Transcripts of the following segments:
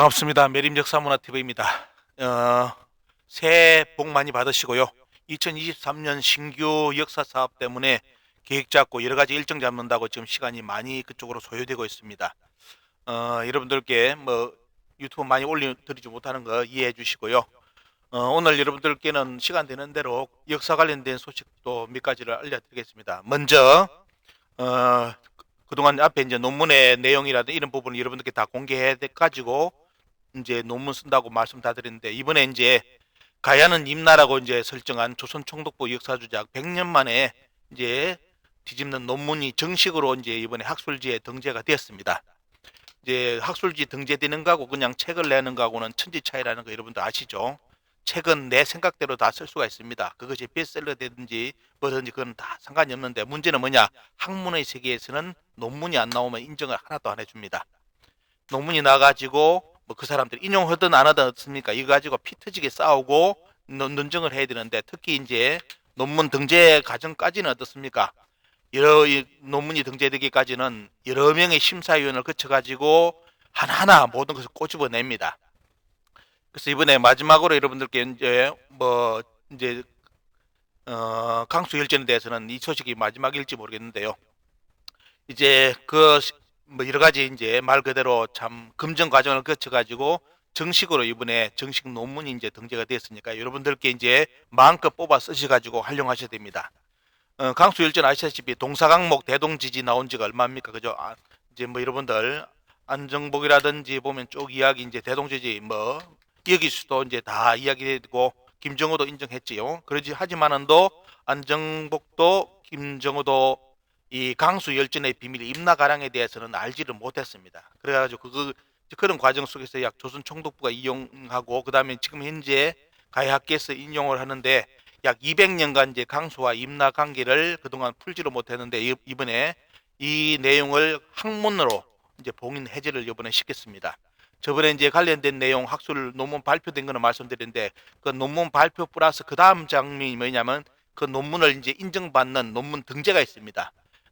반갑습니다. 매림 역사문화 TV입니다. 어, 새해 복 많이 받으시고요. 2023년 신규 역사 사업 때문에 계획 잡고 여러 가지 일정 잡는다고 지금 시간이 많이 그쪽으로 소요되고 있습니다. 어, 여러분들께 뭐 유튜브 많이 올려드리지 못하는 거 이해해 주시고요. 어, 오늘 여러분들께는 시간 되는 대로 역사 관련된 소식도 몇 가지를 알려드리겠습니다. 먼저 어, 그동안 앞에 이제 논문의 내용이라든 이런 부분을 여러분들께 다 공개해 가지고 이제 논문 쓴다고 말씀 다 드렸는데 이번에 이제 가야는 임나라고 이제 설정한 조선 총독부 역사주작 100년 만에 이제 뒤집는 논문이 정식으로 이제 이번에 학술지에 등재가 되었습니다. 이제 학술지 등재되는 거하고 그냥 책을 내는 거하고는 천지 차이라는 거 여러분들 아시죠? 책은 내 생각대로 다 쓸 수가 있습니다. 그것이 베스트셀러 되든지 뭐든지 그건 다 상관이 없는데 문제는 뭐냐? 학문의 세계에서는 논문이 안 나오면 인정을 하나도 안 해줍니다. 논문이 나가지고 뭐 그 사람들 인용하든 안 하든 어떻습니까? 이거 가지고 피 터지게 싸우고 논, 논증을 해야 되는데 특히 이제 논문 등재 과정까지는 어떻습니까? 여러 이 논문이 등재되기까지는 여러 명의 심사위원을 거쳐가지고 하나하나 모든 것을 꼬집어냅니다. 그래서 이번에 마지막으로 여러분들께 이제 뭐 이제 어 강수 열전에 대해서는 이 소식이 마지막일지 모르겠는데요. 이제 그 뭐 여러 가지 이제 말 그대로 참 검증 과정을 거쳐 가지고 정식으로 이번에 정식 논문이 이제 등재가 됐으니까 여러분들께 이제 마음껏 뽑아 쓰셔 가지고 활용하셔야 됩니다. 어, 강수 열전 아시다시피 동사 강목 대동 지지 나온 지가 얼마입니까? 그죠? 아, 이제 뭐 여러분들 안정복이라든지 보면 쭉 이야기 이제 대동 지지 뭐 여기서도 이제 다 이야기되고 김정호도 인정했지요. 그러지 하지만은도 안정복도 김정호도 이 강수 열전의 비밀 임나가랑에 대해서는 알지를 못했습니다. 그래가지고 그 그런 과정 속에서 약 조선 총독부가 이용하고 그 다음에 지금 현재 가야학계에서 인용을 하는데 약 200년간 이제 강수와 임나 관계를 그동안 풀지를 못했는데 이- 이번에 이 내용을 학문으로 이제 봉인 해제를 이번에 시켰습니다. 저번에 이제 관련된 내용 학술 논문 발표된 거는 말씀드렸는데 그 논문 발표 플러스 그 다음 장면이 뭐냐면 그 논문을 이제 인정받는 논문 등재가 있습니다.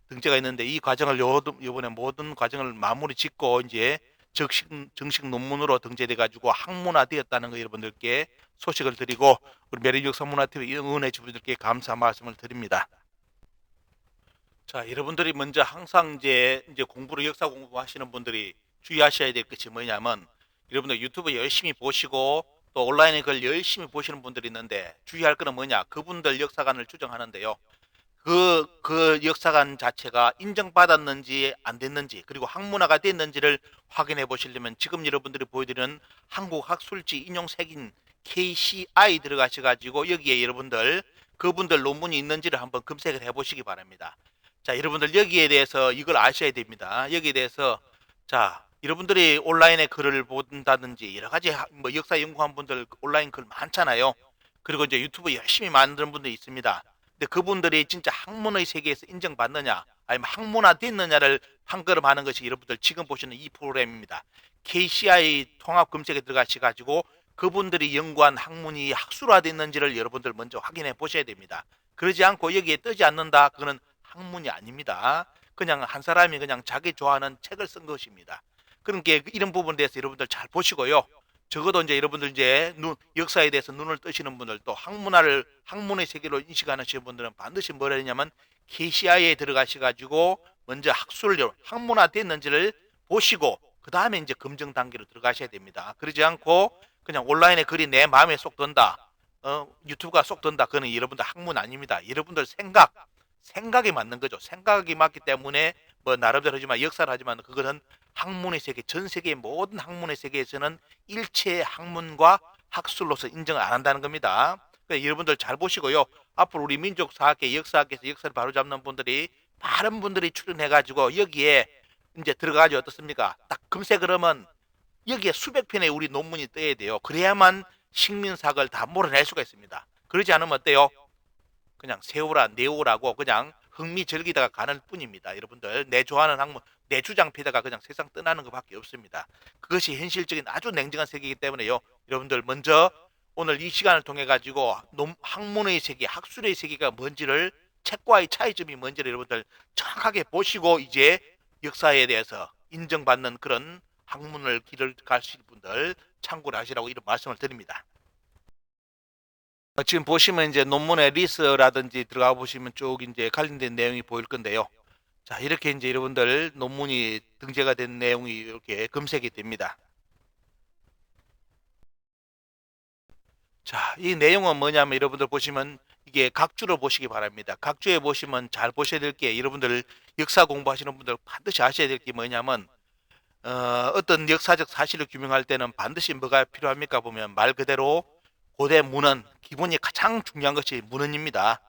등재가 있는데 이 과정을 요, 요번에 모든 과정을 마무리 짓고 이제 정식, 정식 논문으로 등재돼 가지고 학문화되었다는 거 여러분들께 소식을 드리고 우리 메리juk 성문화TV 응원해 주신 분들께 감사 말씀을 드립니다. 자, 여러분들이 먼저 항상 이제 이제 공부를 역사 공부하시는 분들이 주의하셔야 될 것이 뭐냐면 여러분들 유튜브 열심히 보시고 또 온라인에 글 열심히 보시는 분들이 있는데 주의할 거는 뭐냐? 그분들 역사관을 추정하는데요. 그, 그 역사관 자체가 인정받았는지 안 됐는지 그리고 학문화가 됐는지를 확인해 보시려면 지금 여러분들이 보여드리는 한국학술지 인용색인 KCI 들어가셔가지고 여기에 여러분들 그분들 논문이 있는지를 한번 검색을 해 보시기 바랍니다. 자, 여러분들 여기에 대해서 이걸 아셔야 됩니다. 여기에 대해서 자, 여러분들이 온라인에 글을 본다든지 여러 가지 하- 뭐 역사 연구한 분들 온라인 글 많잖아요. 그리고 이제 유튜브 열심히 만드는 분들이 있습니다. 근데 그분들이 진짜 학문의 세계에서 인정받느냐, 아니면 학문화 됐느냐를 판가름 하는 것이 여러분들 지금 보시는 이 프로그램입니다. KCI 통합 검색에 들어가셔가지고 그분들이 연구한 학문이 학술화 됐는지를 여러분들 먼저 확인해 보셔야 됩니다. 그러지 않고 여기에 뜨지 않는다, 그거는 학문이 아닙니다. 그냥 한 사람이 그냥 자기 좋아하는 책을 쓴 것입니다. 그러니까 이런 부분에 대해서 여러분들 잘 보시고요. 적어도 이제 여러분들 이제 눈, 역사에 대해서 눈을 뜨시는 분들 또 학문화를 학문의 세계로 인식하시는 분들은 반드시 뭐라 했냐면 KCI에 들어가셔 가지고 먼저 학술을 학문화 됐는지를 보시고 그 다음에 이제 검증 단계로 들어가셔야 됩니다. 그러지 않고 그냥 온라인에 글이 내 마음에 쏙 든다. 어, 유튜브가 쏙 든다. 그거는 여러분들 학문 아닙니다. 여러분들 생각, 생각이 맞는 거죠. 생각이 맞기 때문에 뭐 나름대로 하지만 역사를 하지만 그것은 학문의 세계, 전 세계의 모든 학문의 세계에서는 일체의 학문과 학술로서 인정을 안 한다는 겁니다. 그러니까 여러분들 잘 보시고요. 앞으로 우리 민족 사학계, 역사학계에서 역사를 바로잡는 분들이 많은 분들이 출연해가지고 여기에 이제 들어가가지고 어떻습니까? 딱 검색을 하면 여기에 수백 편의 우리 논문이 떠야 돼요. 그래야만 식민사학을 다 몰아낼 수가 있습니다. 그러지 않으면 어때요? 그냥 세우라, 내오라고 그냥 흥미절기다가 가는 뿐입니다. 여러분들 내 좋아하는 학문, 내 주장 피다가 그냥 세상 떠나는 것밖에 없습니다. 그것이 현실적인 아주 냉정한 세계이기 때문에요. 여러분들 먼저 오늘 이 시간을 통해 가지고 논- 학문의 세계, 학술의 세계가 뭔지를 책과의 차이점이 뭔지를 여러분들 정확하게 보시고 이제 역사에 대해서 인정받는 그런 학문을 길을 가실 분들 참고를 하시라고 이런 말씀을 드립니다. 어, 지금 보시면 이제 논문의 리스라든지 들어가 보시면 쭉 이제 관련된 내용이 보일 건데요. 자, 이렇게 이제 여러분들 논문이 등재가 된 내용이 이렇게 검색이 됩니다. 자, 이 내용은 뭐냐면 여러분들 보시면 이게 각주를 보시기 바랍니다. 각주에 보시면 잘 보셔야 될 게 여러분들 역사 공부하시는 분들 반드시 아셔야 될 게 뭐냐면 어, 어떤 역사적 사실을 규명할 때는 반드시 뭐가 필요합니까 보면 말 그대로 고대 문헌 기본이 가장 중요한 것이 문헌입니다.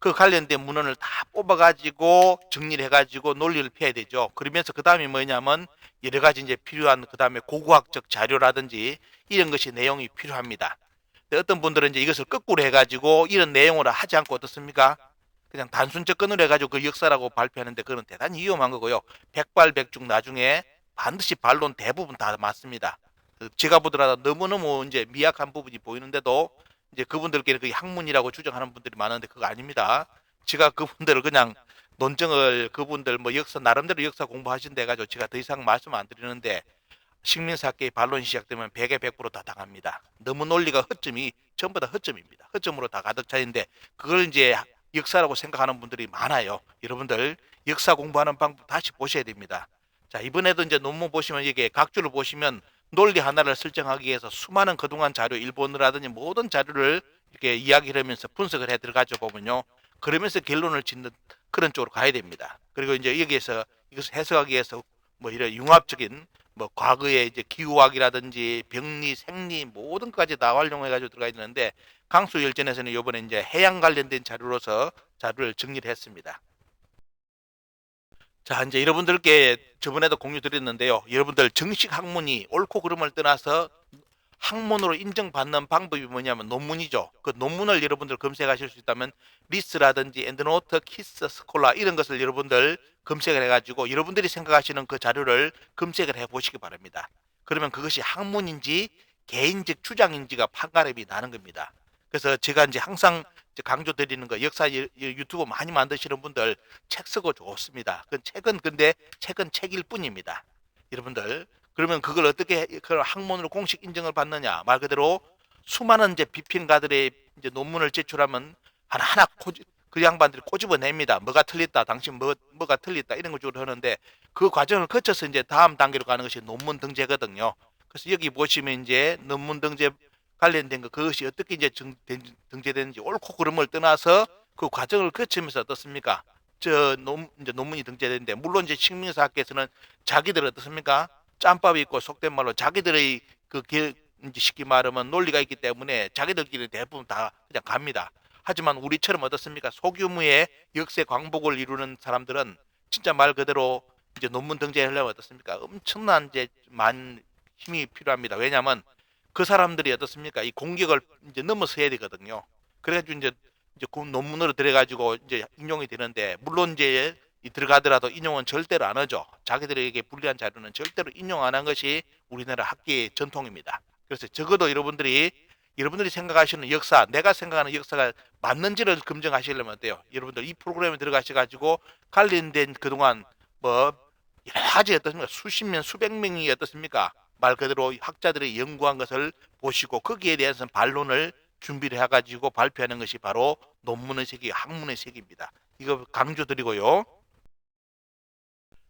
그 관련된 문헌을 다 뽑아가지고 정리를 해가지고 논리를 펴야 되죠. 그러면서 그 다음에 뭐냐면 여러 가지 이제 필요한 그 다음에 고고학적 자료라든지 이런 것이 내용이 필요합니다. 어떤 분들은 이제 이것을 거꾸로 해가지고 이런 내용으로 하지 않고 어떻습니까? 그냥 단순 접근을 해가지고 그 역사라고 발표하는데 그건 대단히 위험한 거고요. 백발백중 나중에 반드시 반론 대부분 다 맞습니다. 그 제가 보더라도 너무너무 이제 미약한 부분이 보이는데도 이제 그분들끼리 그 학문이라고 주장하는 분들이 많은데 그거 아닙니다. 제가 그분들을 그냥 논증을 그분들 뭐 역사 나름대로 역사 공부하신 데 가지고 제가 더 이상 말씀 안 드리는데 식민사학계의 반론이 시작되면 100에 100%다 당합니다. 너무 논리가 허점이 전부 다 허점입니다. 허점으로 다 가득 차 있는데 그걸 이제 역사라고 생각하는 분들이 많아요. 여러분들 역사 공부하는 방법 다시 보셔야 됩니다. 자 이번에도 이제 논문 보시면 이게 각주를 보시면 논리 하나를 설정하기 위해서 수많은 그동안 자료 일본어라든지 모든 자료를 이렇게 이야기를 하면서 분석을 해 들어가죠 보면요. 그러면서 결론을 짓는 그런 쪽으로 가야 됩니다. 그리고 이제 여기에서 이것을 해석하기 위해서 뭐 이런 융합적인 뭐 과거의 이제 기후학이라든지 병리, 생리 모든 것까지 다 활용해 가지고 들어가 있는데 강수 열전에서는 이번에 이제 해양 관련된 자료로서 자료를 정리를 했습니다. 자, 이제 여러분들께 저번에도 공유 드렸는데요. 여러분들 정식 학문이 옳고 그름을 떠나서 학문으로 인정받는 방법이 뭐냐면 논문이죠. 그 논문을 여러분들 검색하실 수 있다면 리스라든지 엔드노트, 키스, 스콜라 이런 것을 여러분들 검색을 해가지고 여러분들이 생각하시는 그 자료를 검색을 해보시기 바랍니다. 그러면 그것이 학문인지 개인적 주장인지가 판가름이 나는 겁니다. 그래서 제가 이제 항상 강조드리는 거 역사 유- 유튜브 많이 만드시는 분들 책 쓰고 좋습니다. 그 책은 근데 책은 책일 뿐입니다. 여러분들 그러면 그걸 어떻게 해- 그걸 학문으로 공식 인정을 받느냐 말 그대로 수많은 이제 비평가들의 이제 논문을 제출하면 하나하나 그 양반들이 꼬집어냅니다. 뭐가 틀렸다, 당신 뭐, 뭐가 틀렸다 이런 걸 주로 하는데 그 과정을 거쳐서 이제 다음 단계로 가는 것이 논문 등재거든요. 그래서 여기 보시면 이제 논문 등재 관련된 거 그것이 어떻게 이제 정, 된- 등재되는지 옳고 그름을 떠나서 그 과정을 거치면서 어떻습니까? 저 논, 이제 논문이 등재되는데 물론 이제 식민사학계에서는 자기들 어떻습니까? 짬밥이 있고 속된 말로 자기들의 그 개- 이제 쉽게 말하면 논리가 있기 때문에 자기들끼리 대부분 다 그냥 갑니다. 하지만 우리처럼 어떻습니까? 소규모의 역세 광복을 이루는 사람들은 진짜 말 그대로 이제 논문 등재하려면 어떻습니까? 엄청난 이제 많은 힘이 필요합니다. 왜냐하면 그 사람들이 어떻습니까? 이 공격을 이제 넘어서야 되거든요. 그래가지고 이제 이제 그 논문으로 들어가지고 이제 인용이 되는데 물론 이제 이 들어가더라도 인용은 절대로 안 하죠. 자기들에게 불리한 자료는 절대로 인용 안 한 것이 우리나라 학계의 전통입니다. 그래서 적어도 여러분들이 여러분들이 생각하시는 역사, 내가 생각하는 역사가 맞는지를 검증하시려면 어때요? 여러분들 이 프로그램에 들어가셔가지고 관련된 그동안 뭐 여러 가지 어떻습니까? 수십 명, 수백 명이 어떻습니까? 말 그대로 학자들이 연구한 것을 보시고 거기에 대해서 반론을 준비를 해가지고 발표하는 것이 바로 논문의 세계, 학문의 세계입니다. 이거 강조드리고요.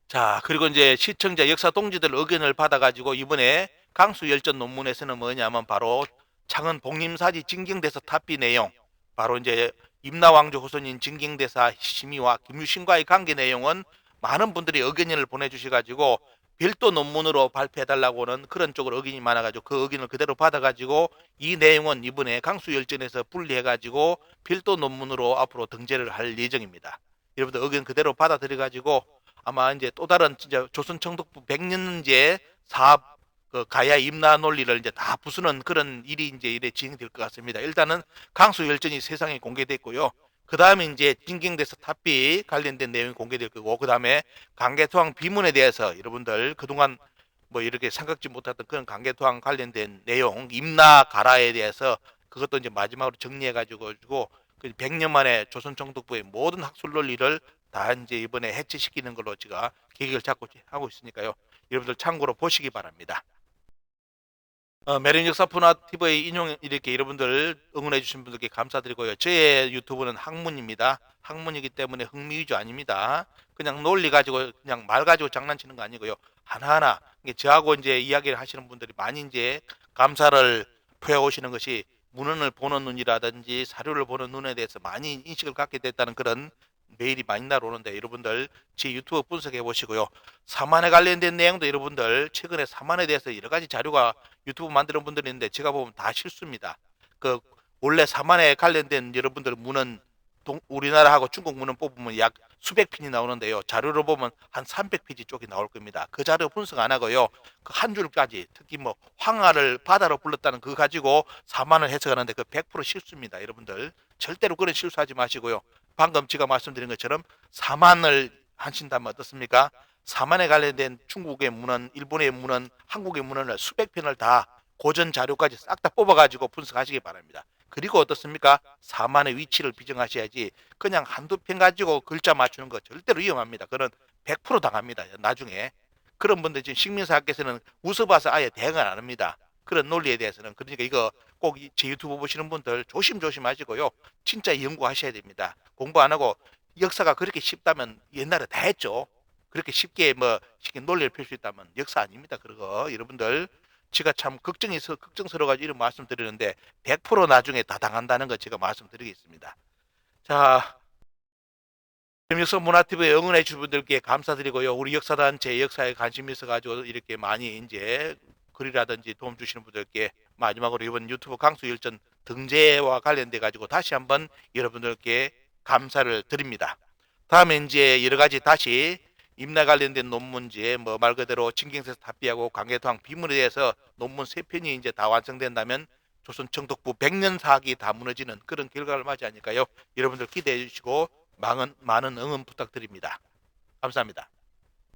자, 그리고 이제 시청자 역사 동지들 의견을 받아가지고 이번에 강수 열전 논문에서는 뭐냐면 바로 창은 복림사지 진경대사 탑비 내용, 바로 이제 임나왕조 후손인 진경대사 심의와 김유신과의 관계 내용은 많은 분들이 의견을 보내주셔가지고 별도 논문으로 발표해달라고는 그런 쪽으로 의견이 많아가지고 그 의견을 그대로 받아가지고 이 내용은 이번에 강수 열전에서 분리해가지고 별도 논문으로 앞으로 등재를 할 예정입니다. 여러분들 의견 그대로 받아들여가지고 아마 이제 또 다른 진짜 조선 청독부 100년제 사업 그 가야 임나 논리를 이제 다 부수는 그런 일이 이제 이래 진행될 것 같습니다. 일단은 강수 열전이 세상에 공개됐고요. 그 다음에 이제 진경대사 탑비 관련된 내용이 공개될 거고, 그 다음에 강개토항 비문에 대해서 여러분들 그동안 뭐 이렇게 생각지 못했던 그런 강개토항 관련된 내용, 임나 가라에 대해서 그것도 이제 마지막으로 정리해가지고 가지고 그 100년 만에 조선 총독부의 모든 학술 논리를 다 이제 이번에 해체시키는 걸로 제가 계획을 잡고 하고 있으니까요. 여러분들 참고로 보시기 바랍니다. 어, 메린 역사 푸나 TV의 인용 이렇게 여러분들 응원해 주신 분들께 감사드리고요. 저의 유튜브는 학문입니다. 학문이기 때문에 흥미 위주 아닙니다. 그냥 논리 가지고 그냥 말 가지고 장난치는 거 아니고요. 하나하나 저하고 이제 이야기를 하시는 분들이 많이 이제 감사를 표해 오시는 것이 문헌을 보는 눈이라든지 사료를 보는 눈에 대해서 많이 인식을 갖게 됐다는 그런 메일이 많이 날오는데 여러분들 제 유튜브 분석해 보시고요. 사만에 관련된 내용도 여러분들 최근에 사만에 대해서 여러 가지 자료가 유튜브 만드는 분들이 있는데 제가 보면 다 실수입니다. 그 원래 사만에 관련된 여러분들 문헌 동, 우리나라하고 중국 문헌 뽑으면 약 수백 편이 나오는데요. 자료로 보면 한 300페이지 쪽이 나올 겁니다. 그 자료 분석 안 하고요. 그 한 줄까지 특히 뭐 황하를 바다로 불렀다는 그거 가지고 사만을 해석하는데 그 100% 실수입니다. 여러분들 절대로 그런 실수하지 마시고요. 방금 제가 말씀드린 것처럼 사만을 하신다면 어떻습니까? 사만에 관련된 중국의 문헌, 일본의 문헌, 한국의 문헌을 수백 편을 다 고전 자료까지 싹 다 뽑아가지고 분석하시기 바랍니다. 그리고 어떻습니까? 사만의 위치를 비정하셔야지 그냥 한두 편 가지고 글자 맞추는 거 절대로 위험합니다. 그런 100% 당합니다. 나중에 그런 분들 지금 식민사학께서는 웃어봐서 아예 대응을 안 합니다. 그런 논리에 대해서는 그러니까 이거 꼭 제 유튜브 보시는 분들 조심조심 하시고요. 진짜 연구하셔야 됩니다. 공부 안 하고 역사가 그렇게 쉽다면 옛날에 다 했죠. 그렇게 쉽게 뭐 쉽게 논리를 펼 수 있다면 역사 아닙니다. 그거 여러분들 제가 참 걱정이 서 걱정스러워 가지고 이런 말씀 드리는데 100% 나중에 다 당한다는 거 제가 말씀드리겠습니다. 자, 역사 문화TV에 응원해 주신 분들께 감사드리고요. 우리 역사단 제 역사에 관심 있어 가지고 이렇게 많이 이제 글이라든지 도움 주시는 분들께 마지막으로 이번 유튜브 강수 열전 등재와 관련돼 가지고 다시 한번 여러분들께 감사를 드립니다. 다음에 이제 여러 가지 다시 임나 관련된 논문지에 뭐 말 그대로 진경에서 답비하고 광해토항 비문에 대해서 논문 세 편이 이제 다 완성된다면 조선 청독부 백년 사학이 다 무너지는 그런 결과를 맞이하니까요. 여러분들 기대해 주시고 많은 많은 응원 부탁드립니다. 감사합니다.